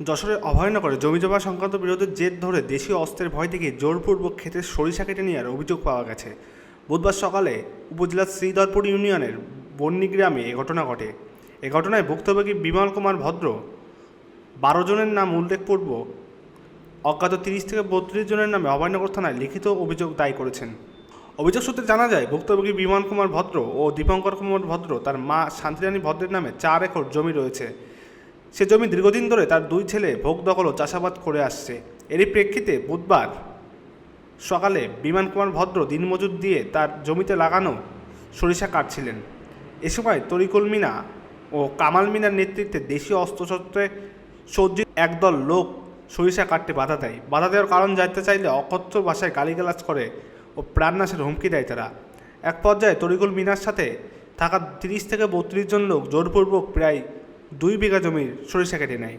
যশোরের অভয়নগরে জমি জমা সংক্রান্ত বিরোধের জের ধরে দেশীয় অস্ত্রের ভয় থেকে জোরপূর্বক ক্ষেতে সরিষা কেটে নেওয়ার অভিযোগ পাওয়া গেছে। বুধবার সকালে উপজেলার শ্রীধরপুর ইউনিয়নের বন্নি গ্রামে এ ঘটনা ঘটে। এ ঘটনায় ভুক্তভোগী বিমল কুমার ভদ্র, বারো জনের নাম উল্লেখপূর্বক অজ্ঞাত তিরিশ থেকে বত্রিশ জনের নামে অভয়নগর থানায় লিখিত অভিযোগ দায়ী করেছেন। অভিযোগ সূত্রে জানা যায়, ভুক্তভোগী বিমান কুমার ভদ্র ও দীপঙ্কর কুমার ভদ্র তার মা শান্তিরানী ভদ্রের নামে চার একর জমি রয়েছে। সে জমি দীর্ঘদিন ধরে তার দুই ছেলে ভোগ দখল ও চাষাবাদ করে আসছে। এরই প্রেক্ষিতে বুধবার সকালে বিমান কুমার ভদ্র দিনমজুর দিয়ে তার জমিতে লাগানো সরিষা কাটছিলেন। এ সময় তরিকুল মিনা ও কামাল মিনার নেতৃত্বে দেশীয় অস্ত্রশস্ত্রে সজ্জিত একদল লোক সরিষা কাটতে বাধা দেয়। বাধা দেওয়ার কারণ জানতে চাইলে অকথ্য ভাষায় গালিগালাজ করে ও প্রাণনাশের হুমকি দেয় তারা। এক পর্যায়ে তরিকুল মিনার সাথে থাকা তিরিশ থেকে বত্রিশ জন লোক জোরপূর্বক প্রায় দুই বিঘা জমির সরিষা কেটে নেয়।